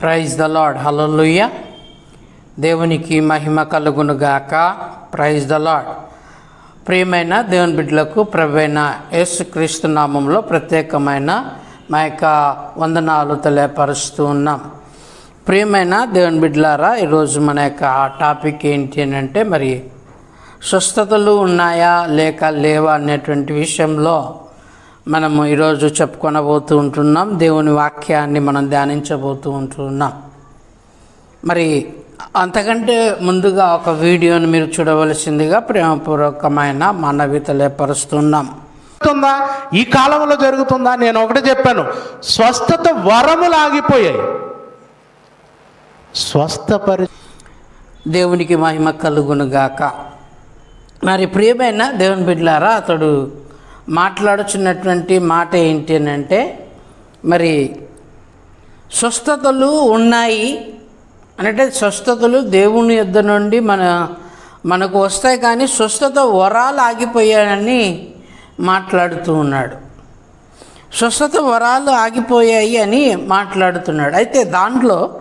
Praise the lord హల్లెలూయా దేవునికి మహిమ కలుగునుగాక praise the lord ప్రియమైన దేవుని బిడ్డలకు ప్రభైన యేసుక్రీస్తు నామంలో ప్రత్యేకమైన మా యొక్క వందనాలు తెలియపరుస్తూ ఉన్నాం. ప్రియమైన దేవుని బిడ్డలారా ఈరోజు మన యొక్క టాపిక్ ఏంటి అని అంటే మరి స్వస్థతలు ఉన్నాయా లేక లేవా అనేటువంటి విషయంలో మనము ఈరోజు చెప్పుకొనబోతూ ఉంటున్నాం దేవుని వాక్యాన్ని మనం ధ్యానించబోతూ ఉంటున్నాం. మరి అంతకంటే ముందుగా ఒక వీడియోని మీరు చూడవలసిందిగా ప్రేమపూర్వకమైన మనవి తెలియపరుస్తున్నాం ఈ కాలంలో జరుగుతుందా? నేను ఒకటే చెప్పాను. స్వస్థత వరములు ఆగిపోయాయి. స్వస్థపరి దేవునికి మహిమ కలుగునుగాక. మరి ప్రియమైన దేవుని బిడ్డలారా అతడు మాట్లాడుచున్నటువంటి మాట ఏంటి అని అంటే మరి స్వస్థతలు ఉన్నాయి అంటే స్వస్థతలు దేవుని యొద్ద నుండి మన మనకు వస్తాయి కానీ స్వస్థత వరాలు ఆగిపోయాయని మాట్లాడుతూ ఉన్నాడు. స్వస్థత వరాలు ఆగిపోయాయి అని మాట్లాడుతున్నాడు. అయితే దాంట్లో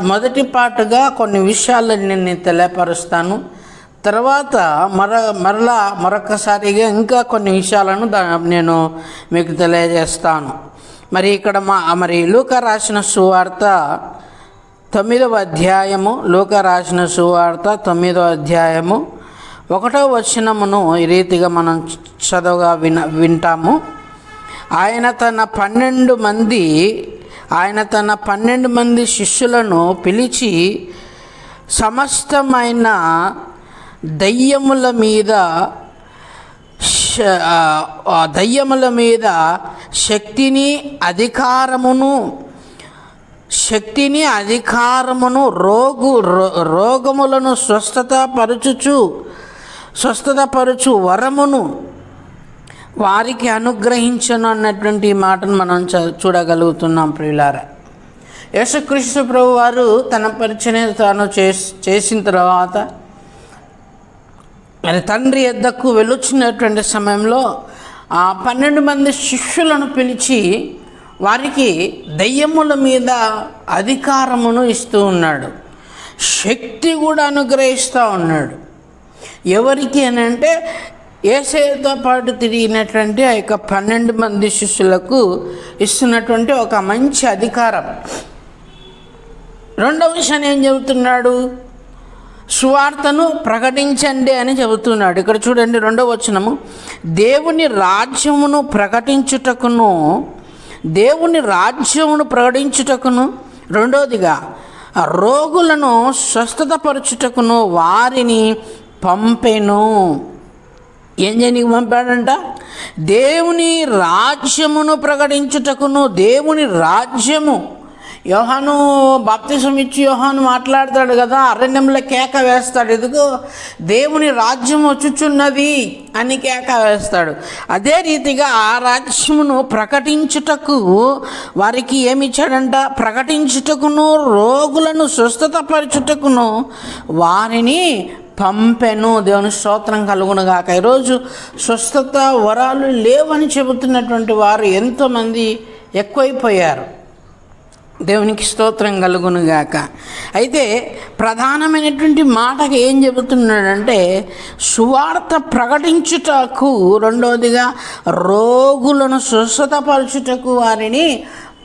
మొదటి పాటుగా కొన్ని విషయాలను నేను తెలియపరుస్తాను. తర్వాత మర మరలా మరొకసారిగా ఇంకా కొన్ని విషయాలను నేను మీకు తెలియజేస్తాను. మరి ఇక్కడ మా మరి లూక రాసిన సువార్త తొమ్మిదవ అధ్యాయము లూక రాసిన సువార్త తొమ్మిదవ అధ్యాయము ఒకటో వచనమును ఈ రీతిగా మనం చదవగా విన వింటాము. ఆయన తన పన్నెండు మంది ఆయన తన పన్నెండు మంది శిష్యులను పిలిచి సమస్తమైన దయ్యముల మీద దయ్యముల మీద శక్తిని అధికారమును శక్తిని అధికారమును రోగు రో- రోగములను స్వస్థత పరుచుచు స్వస్థత పరుచు వరమును వారికి అనుగ్రహించను అన్నటువంటి ఈ మాటను మనం చ- చూడగలుగుతున్నాం ప్రియులారా. యేసుక్రీస్తు ప్రభు వారు తన పరిచయం తాను చేసిన తర్వాత మరి తండ్రి ఎద్దకు వెళ్ళొచ్చినటువంటి సమయంలో ఆ పన్నెండు మంది శిష్యులను పిలిచి వారికి దయ్యముల మీద అధికారమును ఇస్తూ ఉన్నాడు. శక్తి కూడా అనుగ్రహిస్తూ ఉన్నాడు. ఎవరికి అని అంటే ఏసైతో పాటు తిరిగినటువంటి ఆ యొక్క పన్నెండు మంది శిష్యులకు ఇస్తున్నటువంటి ఒక మంచి అధికారం. రెండవ విషయాన్ని ఏం చెబుతున్నాడు? సువార్తను ప్రకటించండి అని చెబుతున్నాడు. ఇక్కడ చూడండి రెండవ వచనము. దేవుని రాజ్యమును ప్రకటించుటకును దేవుని రాజ్యమును ప్రకటించుటకును రెండవదిగా రోగులను స్వస్థతపరచుటకును వారిని పంపెను. ఏం చేయనికి పంపాడంట? దేవుని రాజ్యమును ప్రకటించుటకును దేవుని రాజ్యము యోహాను బాప్తిసం ఇచ్చి యోహాను మాట్లాడతాడు కదా అరణ్యంలో కేక వేస్తాడు. ఎందుకు దేవుని రాజ్యం వచ్చుచున్నది అని కేక వేస్తాడు. అదే రీతిగా ఆ రాజ్యమును ప్రకటించుటకు వారికి ఏమి ఇచ్చాడంట? ప్రకటించుటకును రోగులను స్వస్థతపరచుటకును వారిని పంపెను. దేవుని స్తోత్రం కలుగునగాక ఈరోజు స్వస్థత వరాలు లేవని చెబుతున్నటువంటి వారు ఎంతోమంది ఎక్కువైపోయారు. దేవునికి స్తోత్రం కలుగునుగాక అయితే ప్రధానమైనటువంటి మాటకి ఏం చెబుతున్నాడంటే సువార్త ప్రకటించుటకు రెండవదిగా రోగులను స్వస్థతపరచుటకు వారిని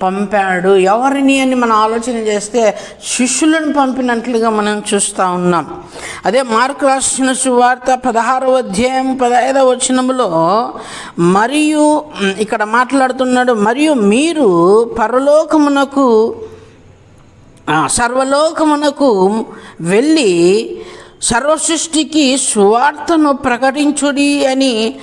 పంపాడు. ఎవరిని అని మనం ఆలోచన చేస్తే శిష్యులను పంపినట్లుగా మనం చూస్తూ ఉన్నాం. అదే మార్కు రాసిన సువార్త పదహారవ అధ్యాయం పదహైదవ వచనంలో మరియు ఇక్కడ మాట్లాడుతున్నాడు మరియు మీరు పరలోకమునకు సర్వలోకమునకు వెళ్ళి సర్వసృష్టికి సువార్తను ప్రకటించుడి అని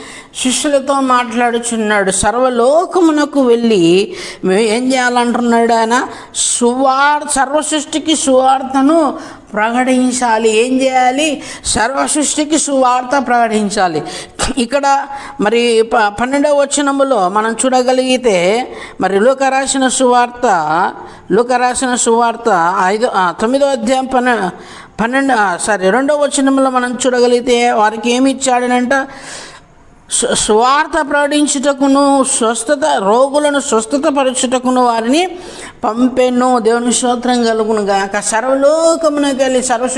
శిష్యులతో మాట్లాడుచున్నాడు. సర్వలోకమునకు వెళ్ళి మేము ఏం చేయాలంటున్నాడు ఆయన? సువార్ సర్వసృష్టికి సువార్తను ప్రకటించాలి. ఏం చేయాలి? సర్వసృష్టికి సువార్త ప్రకటించాలి. ఇక్కడ మరి ప- పన్నెండవ వచనములో మనం చూడగలిగితే మరి లోక రాసిన సువార్త లోక రాసిన సువార్త ఐదో తొమ్మిదో అధ్యాయం పన్నె పన్నెండు సారీ రెండవ వచనంలో మనం చూడగలిగితే వారికి ఏమి ఇచ్చాడనంట? స్వార్థ ప్రకటించుటకును స్వస్థత రోగులను స్వస్థత పరచుటకును వారిని పంపెను. దేవుని స్తోత్రం కలుగును గాక. సర్వలోకమున కలిగి సర్వ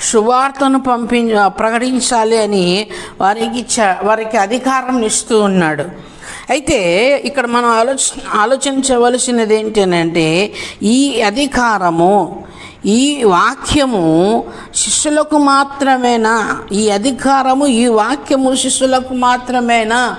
సువార్తను పంపి ప్రకటించాలి అని వారికి వారికి అధికారం ఇస్తూ ఉన్నాడు. అయితే ఇక్కడ మనం ఆలోచ ఆలోచించవలసినది ఏంటంటే ఈ అధికారము ఈ వాక్యము శిష్యులకు మాత్రమేనా? ఈ అధికారము ఈ వాక్యము శిష్యులకు మాత్రమేనా?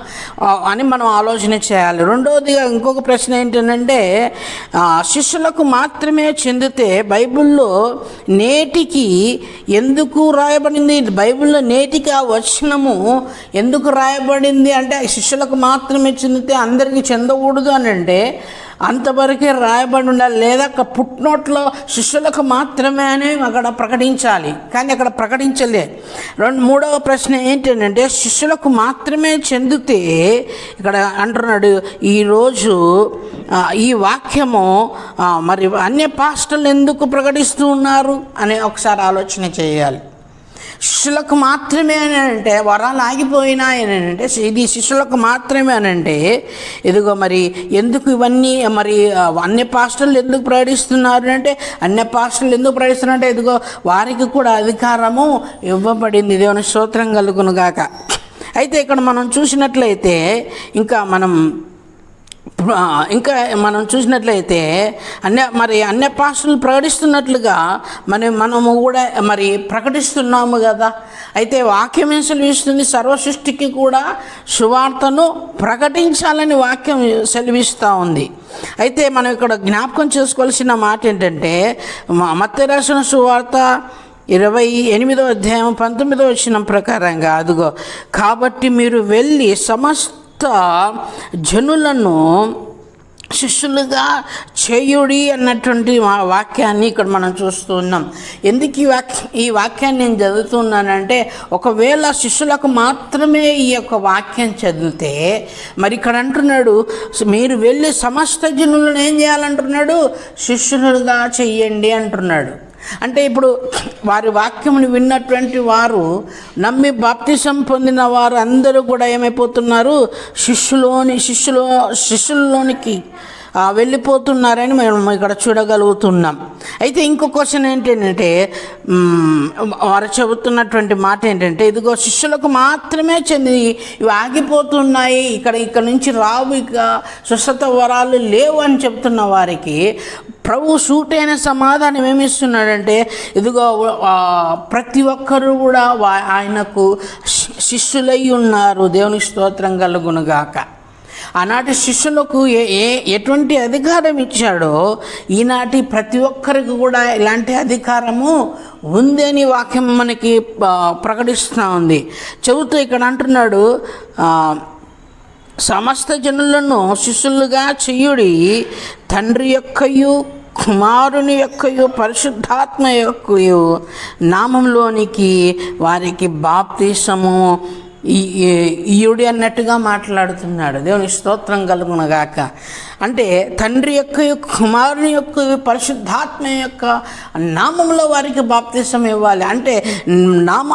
అని మనం ఆలోచన చేయాలి. రెండవదిగా ఇంకొక ప్రశ్న ఏంటంటే ఆ, శిష్యులకు మాత్రమే చెందితే బైబిల్లో నేటికి ఎందుకు రాయబడింది? బైబిల్లో నేటికి ఆ వచనము ఎందుకు రాయబడింది? అంటే శిష్యులకు మాత్రమే చెందితే అందరికీ చెందకూడదు అని అంటే అంతవరకే రాయబడి ఉండాలి. లేదా అక్కడ పుట్నోట్లో శిష్యులకు మాత్రమే అని అక్కడ ప్రకటించాలి. కానీ అక్కడ ప్రకటించలే. రెండు మూడవ ప్రశ్న ఏంటంటే శిష్యులకు మాత్రమే చెందితే ఇక్కడ అంటున్నాడు ఈరోజు ఈ వాక్యము మరి అన్య పాస్టర్లు ఎందుకు ప్రకటిస్తూ ఉన్నారు? అని ఒకసారి ఆలోచన చేయాలి. శిష్యులకు మాత్రమే అని అంటే వరాలు ఆగిపోయినాయి అని అంటే ఇది శిష్యులకు మాత్రమే అని అంటే ఇదిగో మరి ఎందుకు ఇవన్నీ మరి అన్ని అన్య పాస్టర్లు ఎందుకు ప్రకటిస్తున్నారు అంటే అన్య పాస్టర్లు ఎందుకు ప్రకటిస్తున్నారంటే ఇదిగో వారికి కూడా అధికారము ఇవ్వబడింది. దేవుని స్తోత్రం కలుగునుగాక అయితే ఇక్కడ మనం చూసినట్లయితే ఇంకా మనం ఇంకా మనం చూసినట్లయితే అన్య మరి అన్య పాస్టర్లు ప్రకటిస్తున్నట్లుగా మరి మనము కూడా మరి ప్రకటిస్తున్నాము కదా. అయితే వాక్యం ఏం సెలవిస్తుంది? సర్వ సృష్టికి కూడా సువార్తను ప్రకటించాలని వాక్యం సెలవిస్తూ ఉంది. అయితే మనం ఇక్కడ జ్ఞాపకం చేసుకోవాల్సిన మాట ఏంటంటే మ- రాసిన సువార్త ఇరవై ఎనిమిదో అధ్యాయం పంతొమ్మిదో వచ్చిన ప్రకారంగా అదిగో కాబట్టి మీరు వెళ్ళి సమస్త జనులను శిష్యులుగా చేయుడి అన్నటువంటి వాక్యాన్ని ఇక్కడ మనం చూస్తూ ఉన్నాం. ఎందుకు ఈ వాక్య ఈ వాక్యాన్ని నేను చదువుతున్నానంటే ఒకవేళ శిష్యులకు మాత్రమే ఈ యొక్క వాక్యం చదివితే మరి ఇక్కడ అంటున్నాడు మీరు వెళ్ళి సమస్త జనులను ఏం చేయాలంటున్నాడు? శిష్యులుగా చెయ్యండి అంటున్నాడు. అంటే ఇప్పుడు వారి వాక్యమును విన్నటువంటి వారు నమ్మి బాప్తిసం పొందిన వారు అందరూ కూడా ఏమైపోతున్నారు? శిష్యులోని శిష్యులో శిష్యుల్లోనికి వెళ్ళిపోతున్నారని మనం ఇక్కడ చూడగలుగుతున్నాం. అయితే ఇంకో క్వశ్చన్ ఏంటంటే వారు చెబుతున్నటువంటి మాట ఏంటంటే ఇదిగో శిష్యులకు మాత్రమే చెంది ఇవి ఆగిపోతున్నాయి ఇక్కడ ఇక్కడ నుంచి రావు ఇక స్వస్థత వరాలు లేవు అని చెప్తున్న వారికి ప్రభు సూటైన సమాధానం ఏమిస్తున్నాడంటే ఇదిగో ప్రతి ఒక్కరూ కూడా వా- ఆయనకు శిష్యులై ఉన్నారు. దేవుని స్తోత్రం కలుగునుగాక. ఆనాటి శిష్యులకు ఏ ఏ ఎటువంటి అధికారం ఇచ్చాడో ఈనాటి ప్రతి ఒక్కరికి కూడా ఇలాంటి అధికారము ఉంది అని వాక్యం మనకి ప్రకటిస్తూ ఉంది. చెబుతూ ఇక్కడ అంటున్నాడు సమస్త జనులను శిష్యులుగా చెయ్యుడి తండ్రి యొక్కయు కుమారుని యొక్కయు పరిశుద్ధాత్మ యొక్కయు నామంలోనికి వారికి బాప్తీసము. ఈ- ఈ- ఈయుడి అన్నట్టుగా మాట్లాడుతున్నాడు. దేవుని స్తోత్రం కలుగునగాక అంటే తండ్రి యొక్క కుమారుని యొక్క పరిశుద్ధాత్మ యొక్క నామంలో వారికి బాప్తిసం ఇవ్వాలి. అంటే నామ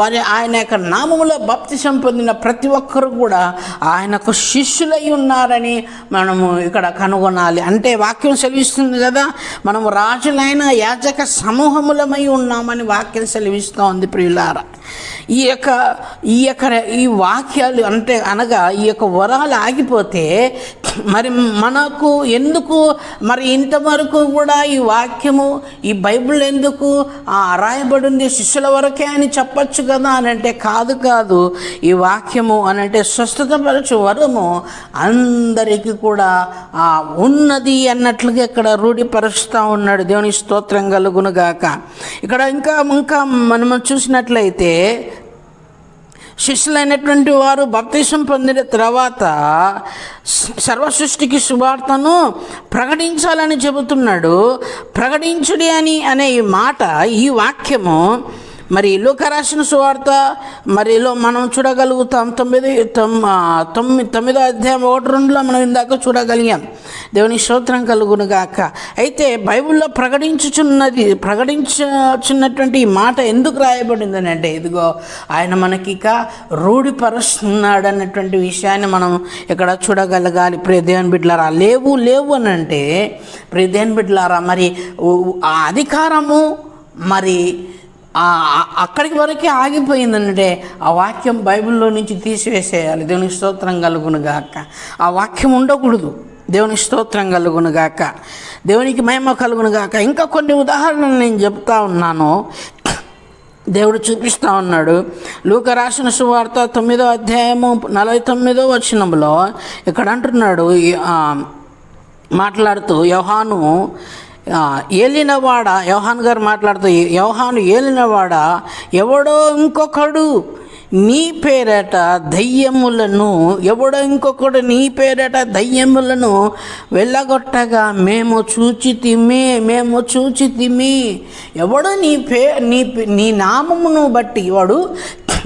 వారి ఆయన యొక్క నామంలో బాప్తిసం పొందిన ప్రతి ఒక్కరు కూడా ఆయనకు శిష్యులై ఉన్నారని మనము ఇక్కడ కనుగొనాలి. అంటే వాక్యం సెలవిస్తుంది కదా మనము రాజులైన యాజక సమూహములమై ఉన్నామని వాక్యం సెలవిస్తోంది ఉంది ప్రియులారా. ఈ యొక్క ఈ యొక్క ఈ వాక్యాలు అంటే అనగా ఈ యొక్క వరాలు ఆగిపోతే మరి మనకు ఎందుకు మరి ఇంతవరకు కూడా ఈ వాక్యము ఈ బైబిల్ ఎందుకు ఆ, రాయబడింది శిష్యుల వరకే అని చెప్పొచ్చు కదా అని అంటే కాదు కాదు. ఈ వాక్యము అని అంటే స్వస్థతపరచు వరము అందరికీ కూడా ఆ, ఉన్నది అన్నట్లుగా ఇక్కడ రూఢిపరుస్తూ ఉన్నాడు. దేవుని స్తోత్రం కలుగునుగాక ఇక్కడ ఇంకా ఇంకా మనం చూసినట్లయితే శిష్యులైనటువంటి వారు బప్తిసం పొందిన తర్వాత సర్వసృష్టికి సర్వ సృష్టికి సువార్తను ప్రకటించాలని చెబుతున్నాడు. ప్రకటించుడి అని అనే ఈ మాట ఈ వాక్యము మరి లోక రాసిన సువార్త మరి లో మనం చూడగలుగుతాం తొమ్మిది తొమ్మిది తొమ్మిదో అధ్యాయం ఒకటి రెండులో మనం ఇందాక చూడగలిగాం. దేవుని స్తోత్రం కలుగును గాక అయితే బైబిల్లో ప్రకటించుచున్నది ప్రకటించుచున్నటువంటి ఈ మాట ఎందుకు రాయబడిందని అంటే ఇదిగో ఆయన మనకి ఇక రూఢిపరుస్తున్నాడు అన్నటువంటి విషయాన్ని మనం ఇక్కడ చూడగలగాలి. ప్రియ దేవుని బిడ్డలారా లేవు లేవు అని అంటే ప్రియ దేవుని బిడ్డలారా మరి ఆ అధికారము మరి అక్కడికి వరకే ఆగిపోయిందంటే ఆ వాక్యం బైబిల్లో నుంచి తీసివేసేయాలి. దేవుని స్తోత్రం కలుగును గాక. ఆ వాక్యం ఉండకూడదు. దేవుని స్తోత్రం కలుగును గాక. దేవునికి మహిమ కలుగును గాక. ఇంకా కొన్ని ఉదాహరణలు నేను చెప్తా ఉన్నాను. దేవుడు చూపిస్తూ ఉన్నాడు. లూక రాసిన సువార్త తొమ్మిదో అధ్యాయము నలభై తొమ్మిదో వచనంలో ఇక్కడ అంటున్నాడు. మాట్లాడుతూ యోహాను ఏలినవాడ? యోహాన్ గారు మాట్లాడుతూ యోహాను ఏలినవాడ? ఎవడో ఇంకొకడు నీ పేరట దయ్యములను ఎవడో ఇంకొకడు నీ పేరట దయ్యములను వెళ్ళగొట్టగా మేము చూచితిమి మేము చూచితిమి ఎవడు నీ పే నీ నీ నామమును బట్టి వాడు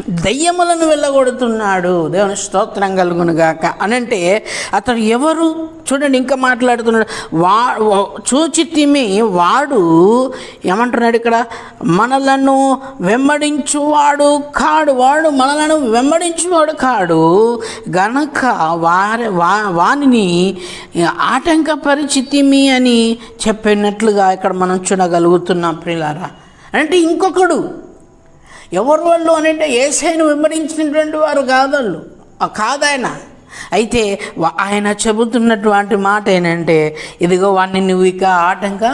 దయ్యములను వెళ్ళగొడుతున్నాడు. దేవుని స్తోత్రం కలుగును గాక. అనంటే అతడు ఎవరు? చూడండి ఇంకా మాట్లాడుతున్నాడు. వా చూచి చూచితిమి వాడు ఏమంటున్నాడు ఇక్కడ? మనలను వెంబడించువాడు కాడు. వాడు మనలను వెంబడించువాడు కాడు. గనక వారి వా వానిని ఆటంకపరిచితిమి అని చెప్పినట్లుగా ఇక్కడ మనం చూడగలుగుతున్నాం ప్రిలారా అంటే ఇంకొకడు ఎవరు వాళ్ళు అని అంటే ఏసైను వెంబడించినటువంటి వారు కాదళ్ళు. కాదాయన. అయితే ఆయన చెబుతున్నటువంటి మాట ఏంటంటే ఇదిగో వాడిని నువ్వు ఇక ఆటంక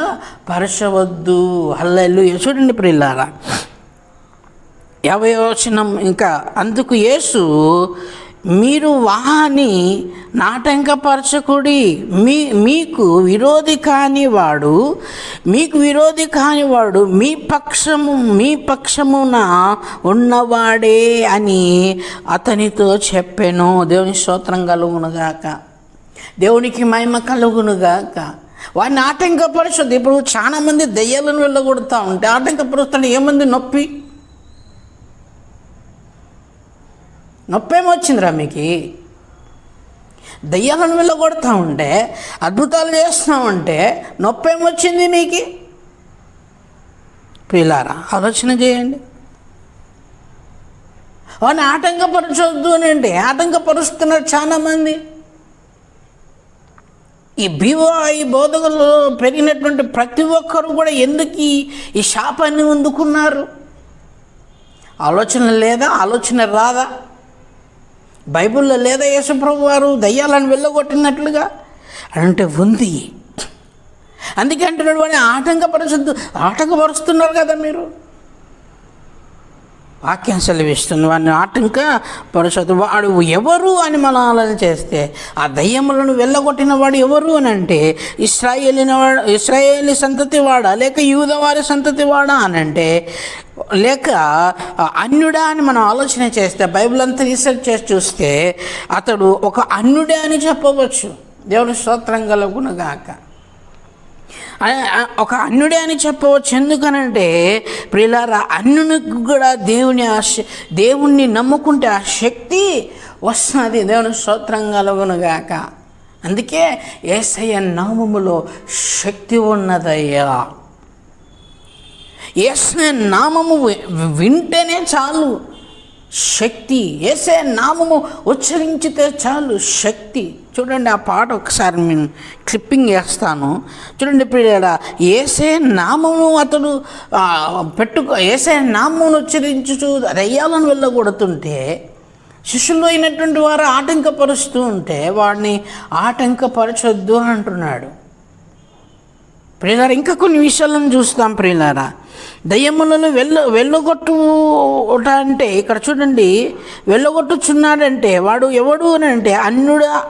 పరచవద్దు. హల్లెల్లు చూడండి ప్రిల్లారా యాభై వచనం ఇంకా అందుకు యేసు మీరు వాహాని నాటంకపరచకుడి. మీ మీకు విరోధి కానివాడు మీకు విరోధి కానివాడు మీ పక్షము మీ పక్షమున ఉన్నవాడే అని అతనితో చెప్పాను. దేవుని స్తోత్రం కలుగునుగాక. దేవునికి మహిమ కలుగునుగాక. వాడిని ఆటంకపరచొద్దు. ఇప్పుడు చాలామంది దెయ్యాలను వెళ్ళగొడతా ఉంటే ఆటంకపరుస్తాడు ఏమంది నొప్పి? నొప్పేమొచ్చిందిరా మీకు? దయ్యాలను వెళ్ళగొడతా ఉంటే అద్భుతాలు చేస్తున్నామంటే ఉంటే నొప్పేమొచ్చింది మీకు? పిల్లారా ఆలోచన చేయండి. వాడిని ఆటంకపరచొద్దు అని అంటే ఆటంకపరుస్తున్నారు చాలామంది. ఈ బీవో ఈ పెరిగినటువంటి ప్రతి ఒక్కరు కూడా ఎందుకు ఈ ఈ శాపాన్ని అందుకున్నారు? ఆలోచన లేదా ఆలోచన రాదా? బైబిల్లో లేదా యేసుప్రభు వారు దయ్యాలను వెళ్ళగొట్టినట్లుగా? అంటే ఉంది. అందుకే అంటున్నాడు వాడిని ఆటంకపరచద్దు. ఆటంకపరుస్తున్నారు కదా మీరు. వాక్యం సెలవిస్తుంది వాడిని ఆటంక పరచదు వాడు ఎవరు అని మనం ఆలోచన చేస్తే ఆ దయ్యములను వెళ్ళగొట్టిన వాడు ఎవరు అని అంటే ఇస్రాయేలిన వాడు ఇస్రాయేలి సంతతి వాడా లేక యూద వారి సంతతి వాడా అని అంటే లేక అన్యుడా అని మనం ఆలోచన చేస్తే బైబిల్ అంతా రీసెర్చ్ చేసి చూస్తే అతడు ఒక అన్యుడే అని చెప్పవచ్చు. దేవుడు స్తోత్రం కలుగునగాక ఒక అన్యుడే అని చెప్పవచ్చు. ఎందుకనంటే ప్రియులారా అన్యునికి కూడా దేవుని ఆ శ- దేవుణ్ణి నమ్ముకుంటే ఆ శక్తి వస్తుంది దేవుని స్తోత్రం కలుగునుగాక అందుకే ఏసయ్య నామములో శక్తి ఉన్నదయ్యా. ఏసే నామము వింటేనే చాలు. శక్తి ఏసే నామము ఉచ్చరించితే చాలు శక్తి. చూడండి ఆ పాట ఒకసారి నేను క్లిప్పింగ్ వేస్తాను చూడండి ఇప్పుడు ఈడ ఏసే నామము అతడు పెట్టుకో ఏసే నామమును ఉచ్చరించుచు రయ్యాలను వెళ్ళగొడుతుంటే శిష్యులు అయినటువంటి వారు ఆటంకపరుస్తూ ఉంటే వాడిని ఆటంకపరచొద్దు అంటున్నాడు. ప్రియులారా ఇంకా కొన్ని విషయాలను చూస్తాం ప్రియులారా. దయ్యములను వెళ్ళ వెళ్ళగొట్టు అంటే ఇక్కడ చూడండి వెళ్ళగొట్టుచున్నాడంటే వాడు ఎవడు అని అంటే అన్యుడా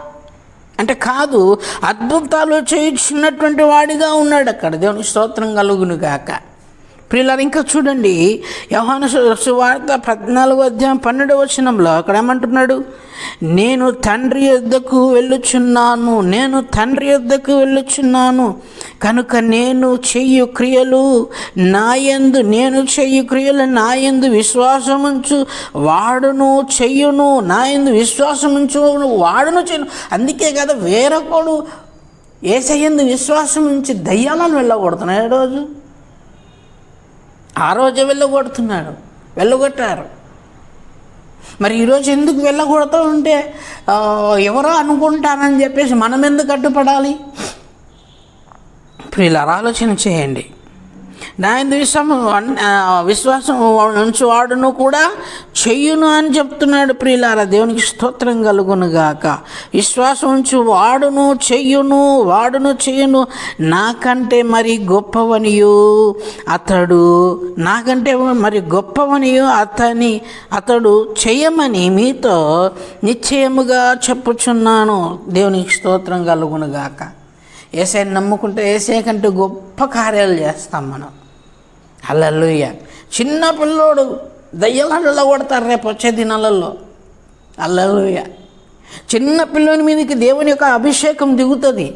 అంటే కాదు అద్భుతాలు చేయించున్నటువంటి వాడిగా ఉన్నాడు అక్కడ దేవుని స్తోత్రం కలుగును గాక పిల్లలు ఇంకా చూడండి. యవహాను సువార్త పద్నాలుగు అధ్యాయం పన్నెండు వచనంలో అక్కడ ఏమంటున్నాడు? నేను తండ్రి యొద్దకు వెళ్ళుచున్నాను నేను తండ్రి యొద్దకు వెళ్ళుచున్నాను కనుక నేను చెయ్యు క్రియలు నాయందు నేను చెయ్యు క్రియలు నాయందు విశ్వాసముంచు వాడును చెయ్యును నాయందు విశ్వాసముంచు వాడును చెయ్యను అందుకే కదా వేరొకడు ఏసయ్యందు విశ్వాసం ఉంచి దయ్యాలను వెళ్ళగొడుతున్నాడు రోజు ఆ రోజే వెళ్ళగొడుతున్నాడు. వెళ్ళగొట్టారు. మరి ఈరోజు ఎందుకు వెళ్ళకూడదు ఉంటే ఎవరో అనుకుంటానని చెప్పేసి మనం ఎందుకు అడ్డుపడాలి? ప్రియులారా ఆలోచన చేయండి. నా విశ్వాసం విశ్వాసం నుంచి వాడును కూడా చెయ్యును అని చెప్తున్నాడు ప్రియులార దేవునికి స్తోత్రం కలుగును గాక. విశ్వాసం ఉంచి వాడును చెయ్యును వాడును చెయ్యును నాకంటే మరి గొప్పవనియు అతడు నాకంటే మరి గొప్పవనియు అతని అతడు చెయ్యమని మీతో నిశ్చయముగా చెప్పుచున్నాను. దేవునికి స్తోత్రం కలుగును గాక. ఏసైని నమ్ముకుంటే ఏసై కంటే గొప్ప కార్యాలు చేస్తాం మనం. అల్లల్లుయ్య చిన్న పిల్లోడు దయ్యాలలో కొడతారు రేపు వచ్చే దినాలలో. అల్లల్లుయ్య చిన్న పిల్లోని మీదకి దేవుని యొక్క అభిషేకం దిగుతుంది.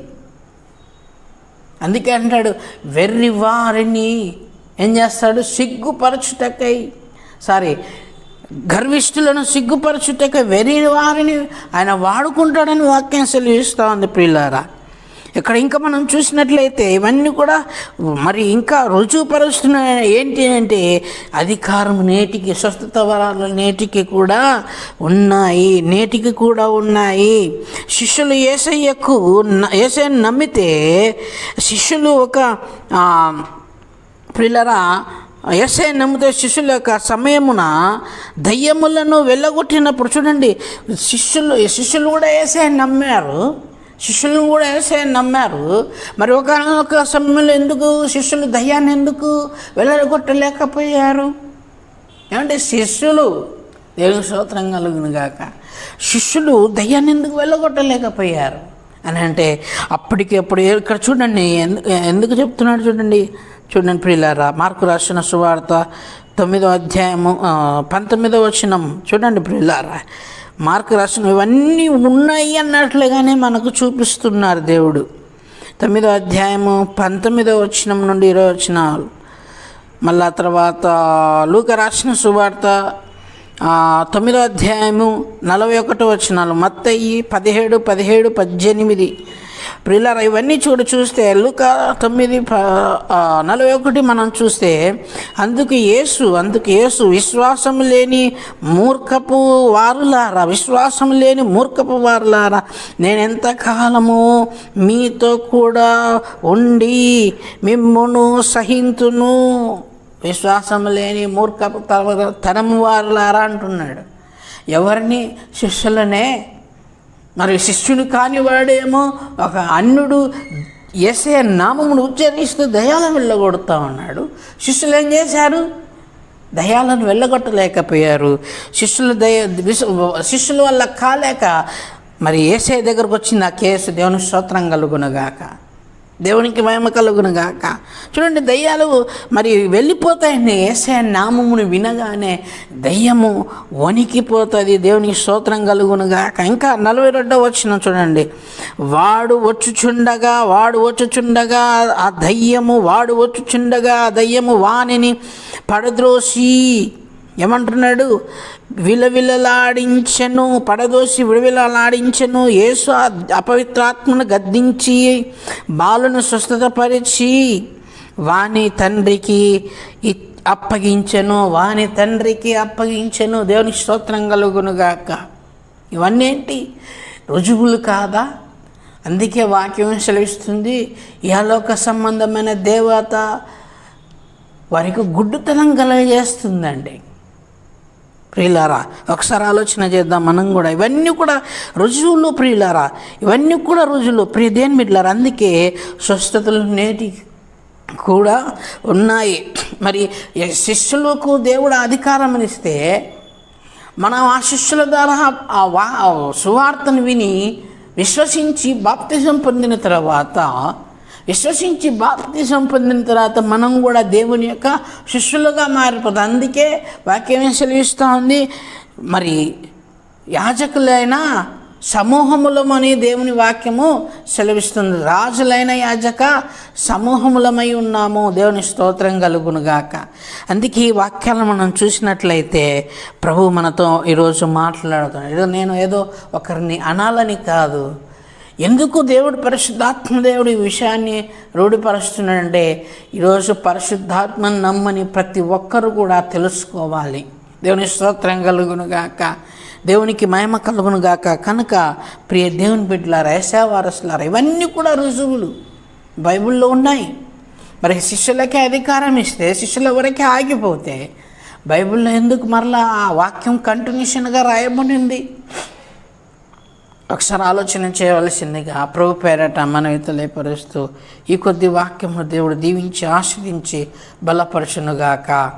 అందుకే అంటాడు వెర్రి వారిని ఏం చేస్తాడు? సిగ్గుపరచుటకై సారీ గర్విష్ఠులను సిగ్గుపరచుటకై వెర్రి వారిని ఆయన వాడుకుంటాడని వాక్యం సెలవిస్తూ ఉంది పిల్లారా ఇక్కడ ఇంకా మనం చూసినట్లయితే ఇవన్నీ కూడా మరి ఇంకా రుజువుపరుస్తున్న ఏంటి అంటే అధికారం నేటికి స్వస్థత వరాలు నేటికి కూడా ఉన్నాయి నేటికి కూడా ఉన్నాయి. శిష్యులు ఏసయ్యకు ఏసయ్యను నమ్మితే శిష్యులు ఒక పిల్లరా ప్రిల్లరా ఎస్ఐ నమ్మితే శిష్యుల యొక్క సమయమున దయ్యములను వెళ్ళగొట్టినప్పుడు చూడండి శిష్యులు శిష్యులు కూడా ఏసై నమ్మారు. శిష్యులను కూడా ఏసై నమ్మారు. మరి ఒక ఒక సమయంలో ఎందుకు శిష్యులు దయ్యాన్ని ఎందుకు వెళ్ళగొట్టలేకపోయారు ఏమంటే శిష్యులు దేవుని స్తోత్రం కలుగును గాక శిష్యులు దయ్యాన్ని ఎందుకు వెళ్ళగొట్టలేకపోయారు అని అంటే అప్పటికి అప్పుడు ఇక్కడ చూడండి ఎందుకు చెప్తున్నాడు చూడండి చూడండి ప్రియులారా మార్కు రాసిన సువార్త తొమ్మిదో అధ్యాయము పంతొమ్మిదో వచనం చూడండి ప్రియులారా. మార్క్ రాసిన ఇవన్నీ ఉన్నాయి అన్నట్లుగానే మనకు చూపిస్తున్నారు దేవుడు. తొమ్మిదో అధ్యాయము పంతొమ్మిదో వచనం నుండి ఇరవై వచనాలు. మళ్ళా తర్వాత లూక రాసిన సువార్త తొమ్మిదో అధ్యాయము నలభై ఒకటో వచనాలు. మత్తయి పదిహేడు పదిహేడు పద్దెనిమిది. ప్రిల్లర్ ఇవన్నీ చూడు చూస్తే లుక తొమ్మిది నలభై ఒకటి మనం చూస్తే అందుకు యేసు అందుకు యేసు విశ్వాసం లేని మూర్ఖపు వారులారా విశ్వాసం లేని మూర్ఖపు వారులారా నేను ఎంతకాలము మీతో కూడా ఉండి మిమ్మును సహింతును. విశ్వాసం లేని మూర్ఖపు తర- తరము వారులారా అంటున్నాడు. ఎవరిని? శిష్యులనే మరి శిష్యుడు కానివాడేమో ఒక అన్నుడు ఎసే నామమును ఉచ్చరిస్తూ దయాలను వెళ్ళగొడతా ఉన్నాడు. శిష్యులు ఏం చేశారు? దయాలను వెళ్ళగొట్టలేకపోయారు. శిష్యుల దయ శిష్యుల వల్ల కాలేక మరి ఏసే దగ్గరకు వచ్చింది ఆ కేసు దేవుని స్తోత్రం కలుగునగాక. దేవునికి మహిమ కలుగునుగాక. చూడండి దయ్యాలు మరి వెళ్ళిపోతాయండి. ఏసే నామమును వినగానే దయ్యము వణికిపోతుంది. దేవునికి స్తోత్రం కలుగునుగాక. ఇంకా నలభై రెండో వచ్చిన చూడండి. వాడు వచ్చుచుండగా వాడు వచ్చుచుండగా ఆ దయ్యము వాడు వచ్చుచుండగా ఆ దయ్యము వాణిని పడద్రోసి ఏమంటున్నాడు? విలవిలలాడించెను పడదోసి విలవిలలాడించెను యేసు అపవిత్రాత్మను గద్దించి బాలును స్వస్థతపరిచి వాని తండ్రికి అప్పగించను అప్పగించెను వాని తండ్రికి అప్పగించెను. దేవుని స్తోత్రం కలుగునుగాక. ఇవన్నీ ఏంటి రుజువులు కాదా? అందుకే వాక్యం సెలవిస్తుంది ఇహలోక సంబంధమైన దేవత వారికి గుడ్డుతనం కలగజేస్తుందండి. ప్రియులారా ఒకసారి ఆలోచన చేద్దాం మనం కూడా. ఇవన్నీ కూడా రుజువులు ప్రియులారా. ఇవన్నీ కూడా రుజువులు. ప్రియ దేని మిట్లారా అందుకే స్వస్థతలు నేటి కూడా ఉన్నాయి. మరి శిష్యులకు దేవుడు అధికారం ఇస్తే మనం ఆ శిష్యుల ద్వారా ఆ వా సువార్తను విని విశ్వసించి బాప్తిజం పొందిన తర్వాత విశ్వసించి బాప్తిసం పొందిన తర్వాత మనం కూడా దేవుని యొక్క శిష్యులుగా మారిపోతుంది అందుకే వాక్యం సెలవిస్తూ ఉంది. మరి యాజకులైన సమూహములమని దేవుని వాక్యము సెలవిస్తుంది. రాజులైన యాజక సమూహములమై ఉన్నాము. దేవుని స్తోత్రం కలుగునుగాక అందుకే ఈ వాక్యాలను మనం చూసినట్లయితే ప్రభు మనతో ఈరోజు మాట్లాడుతున్నాడు. ఏదో నేను ఏదో ఒకరిని అనాలని కాదు. ఎందుకు దేవుడు పరిశుద్ధాత్మ దేవుడు ఈ విషయాన్ని రూఢిపరుస్తున్నాడంటే ఈరోజు పరిశుద్ధాత్మను నమ్మని ప్రతి ఒక్కరు కూడా తెలుసుకోవాలి. దేవుని స్తోత్రం కలుగునుగాక దేవునికి మహిమ కలుగునుగాక కనుక ప్రియ దేవుని బిడ్డలారా ఏసావారసులారా ఇవన్నీ కూడా రుజువులు. బైబిల్లో ఉన్నాయి. మరి శిష్యులకే అధికారం ఇస్తే శిష్యుల వరకే ఆగిపోతే బైబిల్లో ఎందుకు మరలా ఆ వాక్యం కంటిన్యూషన్గా రాయబడింది? ఒకసారి ఆలోచన చేయవలసిందిగా ప్రభు పేరట మనవితలేపరుస్తూ తెలియపరుస్తూ ఈ కొద్ది వాక్యము దేవుడు దీవించి ఆశ్రదించి బలపరచునుగాక.